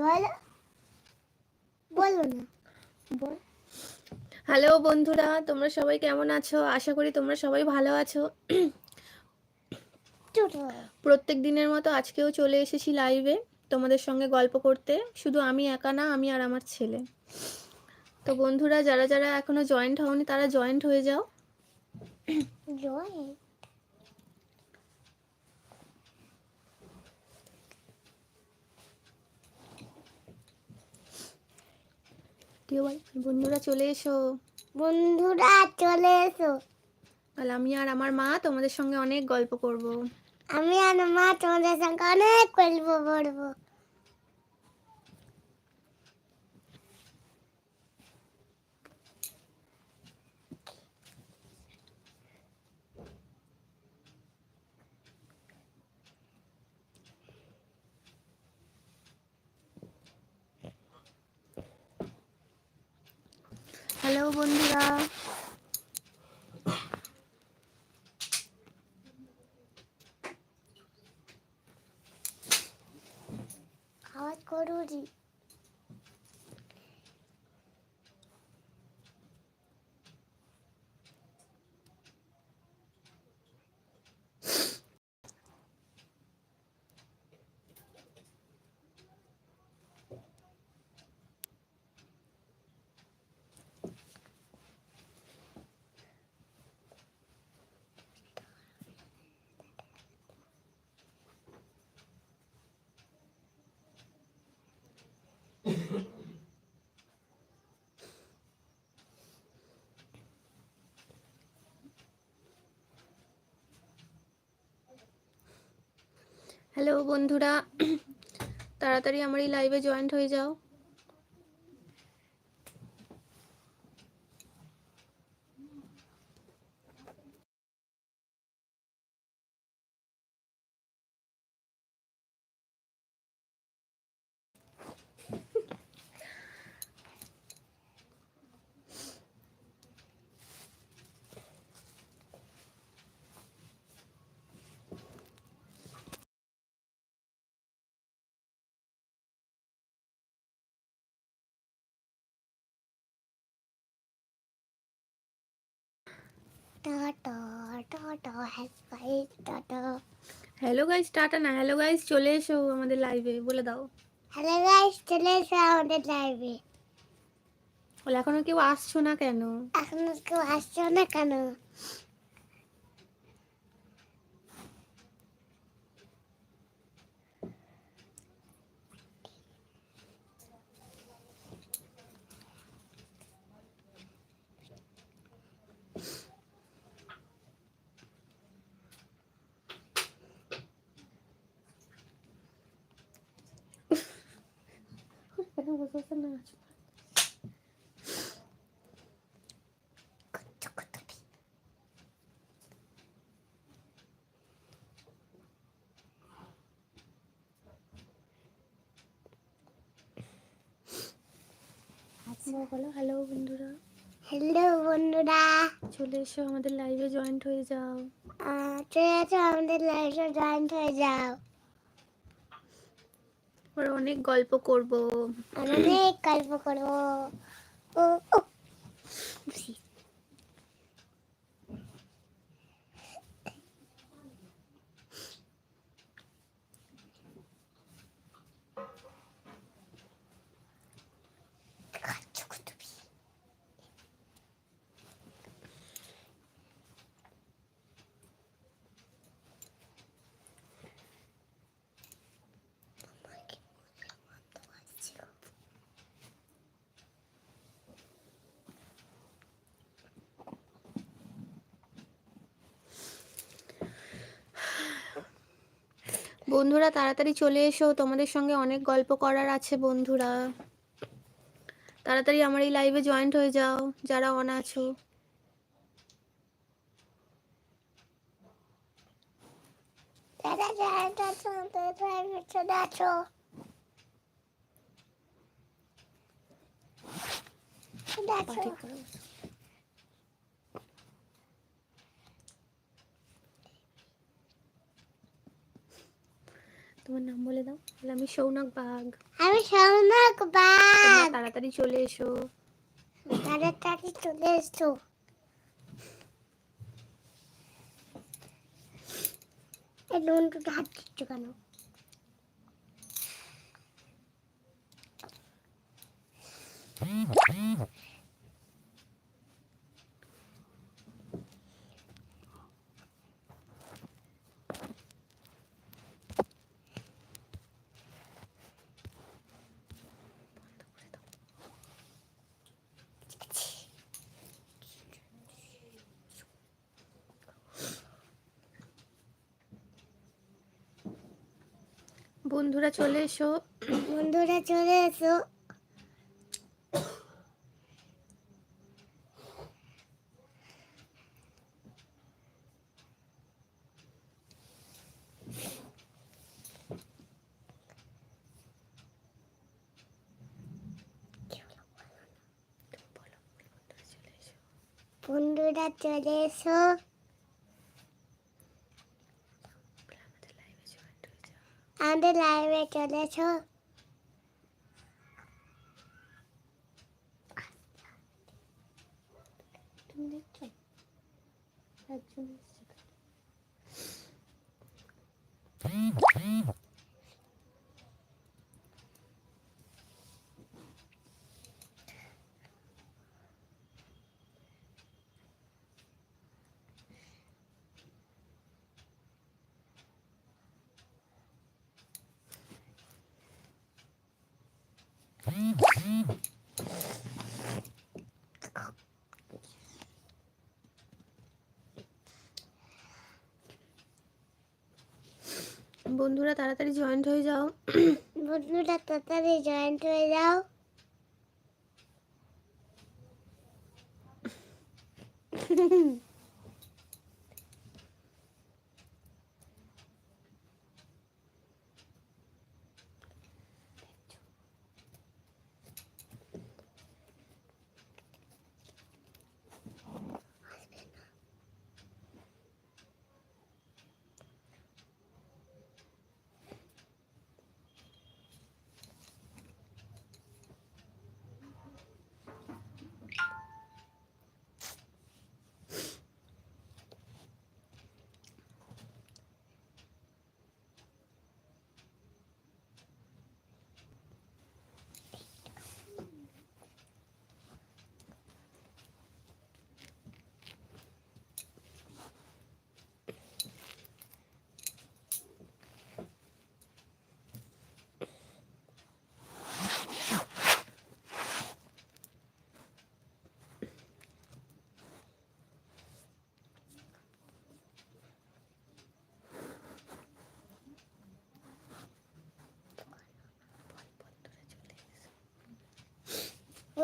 বলো বলো না বল হ্যালো বন্ধুরা, তোমরা সবাই কেমন আছো? আশা করি তোমরা সবাই ভালো আছো। প্রত্যেক দিনের মতো আজকেও চলে এসেছি লাইভে তোমাদের সঙ্গে গল্প করতে। শুধু আমি একা না, আমি আর আমার ছেলে। তো বন্ধুরা, যারা যারা এখনও জয়েন্ট হওনি, তারা জয়েন্ট হয়ে যাও। জয় কেউ বল, বন্ধুরা চলে এসো। বন্ধুরা চলে এসো। তাহলে আমি আর আমার মা তোমাদের সঙ্গে অনেক গল্প করব। আমি আর মা তোমাদের সঙ্গে অনেক গল্প করব। হ্যালো বন্ধুরা। আওয়াজ করুরি হ্যালো বন্ধুরা তাড়াতাড়ি আমার এই লাইভে জয়েন্ট হয়ে যাও। হ্যালো গাইস টাটা না হ্যালো গাইস চলে এসো আমাদের লাইভে বলে দাও। হ্যালো গাইস চলে এসো আমাদের লাইভে বলে এখনও কেউ আসছো না কেন? এখনও কেউ আসছো না কেন? বলো হ্যালো বন্ধুরা। হ্যালো বন্ধুরা। চলে এসো আমাদের লাইভে জয়েন্ট হয়ে যাও। চলে এসো আমাদের লাইভে জয়েন্ট হয়ে যাও। ওরা অনেক গল্প করব। অনেক গল্প করব। ও বন্ধুরা তাড়াতাড়ি চলে এসো তোমাদের সঙ্গে অনেক গল্প করার আছে বন্ধুরা। তাড়াতাড়ি আমার এই লাইভে জয়েন্ট হয়ে যাও যারা অন আছো। তোমার নাম বলে দাও। বলে আমি সৌনক বাঘ আমি সৌনক বাঘ তাড়াতাড়ি চলে এসো। তাড়াতাড়ি চলে এসো। হাত দিচ্ছ কেন? বন্ধুরা চলে এসো। বন্ধুরা চলে এসো। বন্ধুরা চলে এসো বলে আমাদের লাইভে জয়েন্ট হয়ে যাও আমাদের লাইভে চলে এসো তুমি দেখছ একজন এসছে বন্ধুরা তাড়াতাড়ি জয়েন্ট হয়ে যাও। বন্ধুরা তাড়াতাড়ি জয়েন্ট হয়ে যাও।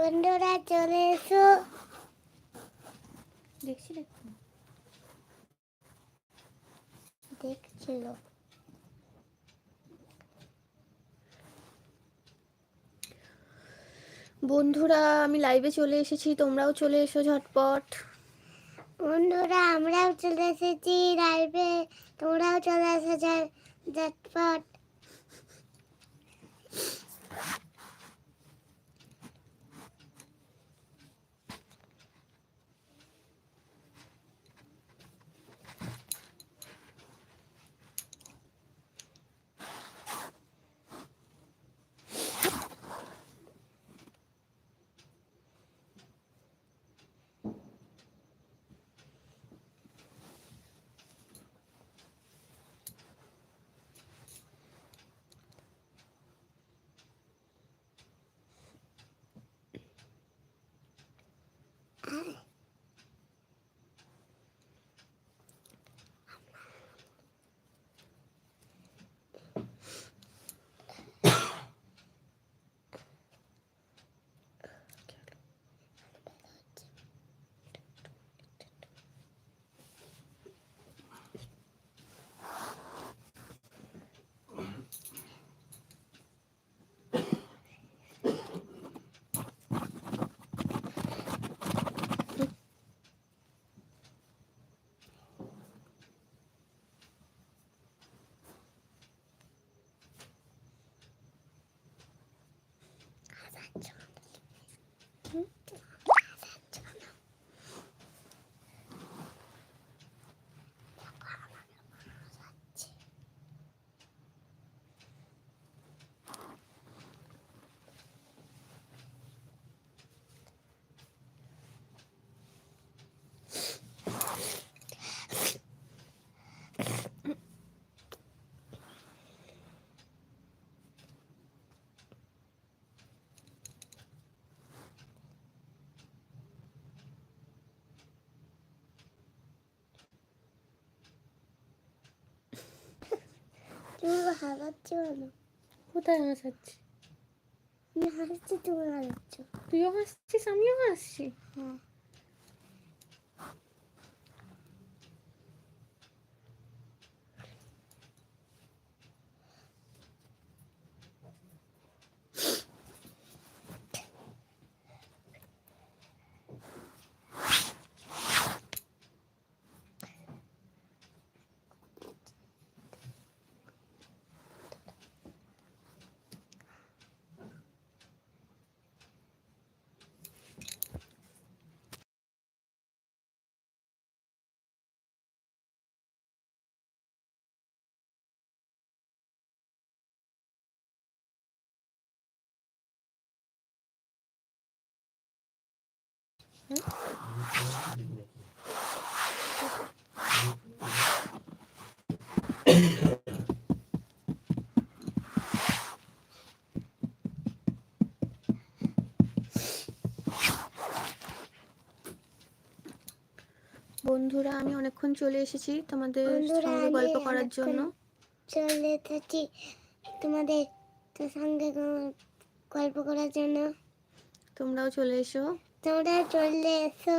বন্ধুরা চলে এসো। দেখছি দেখছি দেখছিল বন্ধুরা আমি লাইভে চলে এসেছি তোমরাও চলে এসো ঝটপট। বন্ধুরা আমরাও চলে এসেছি লাইভে তোমরাও চলে এসো ঝটপট। তুমি হারাচ্ছ কেন? কোথায় হাসাচ্ছি তুমি হারাচ্ছি তুমি হারাচ্ছ। তুইও হাসছিস আমিও হাসছি? হ্যাঁ। বন্ধুরা আমি অনেকক্ষণ চলে এসেছি তোমাদের সঙ্গে গল্প করার জন্য। চলে এসেছি তোমাদের সঙ্গে গল্প করার জন্য। তোমরাও চলে এসো। তোমরা চলে এসো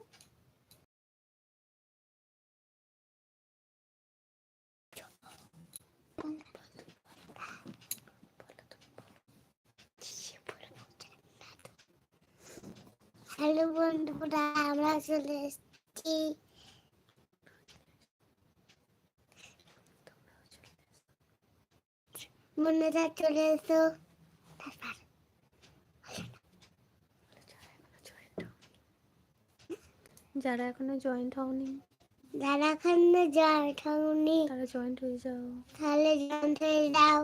হ্যালো বন্ধুরা আমরা চলে এসেছি। বন্ধুরা চলে এসো। যারা এখনও জয়েন্ট হওনি। যারা খান্না যায় ঠাকুনি তারা জয়েন্ট হয়ে যাও। তাহলে জানতে দাও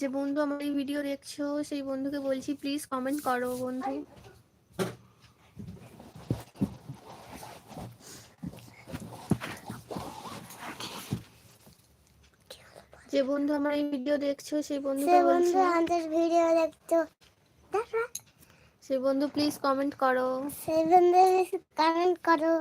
যে বন্ধু আমার এই ভিডিও দেখছ সেই বন্ধুকে বলছি প্লিজ কমেন্ট করো বন্ধু। যে বন্ধু আমার এই ভিডিও দেখছ সেই বন্ধুকে বলছি বন্ধু আমাদের ভিডিও তারপর সেই বন্ধু প্লিজ কমেন্ট করো। সেই বন্ধু কমেন্ট করো।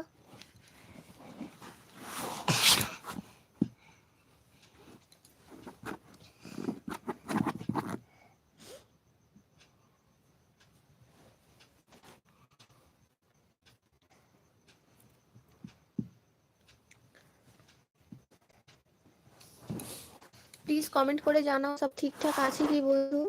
প্লিজ কমেন্ট করে জানাও, সব ঠিকঠাক আছে কি বন্ধু?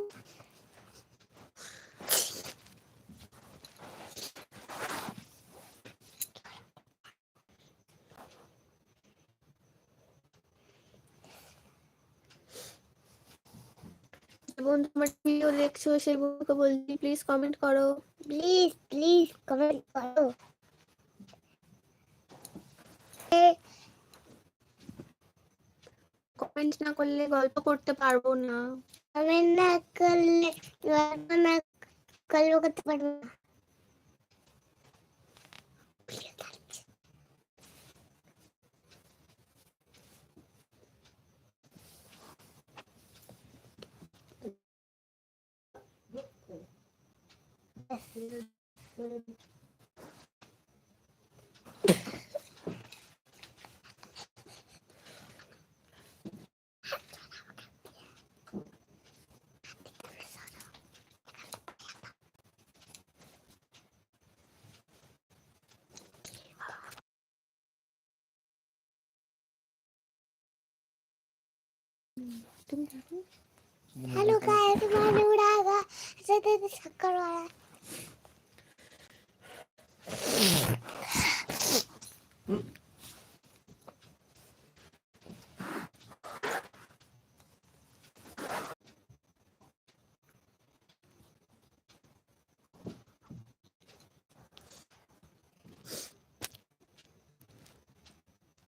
যে বন্ধু, আমার ভিডিও দেখছ, সেই বন্ধুকে বলছি প্লিজ কমেন্ট করো। প্লিজ প্লিজ কমেন্ট করো। কমেন্ট না করলে গল্প করতে পারবো না কমেন্ট না করলে গল্প না গল্প করতে পারবো না Thank you. तुम्हाला निवडा का असं ते शक्कर वाळा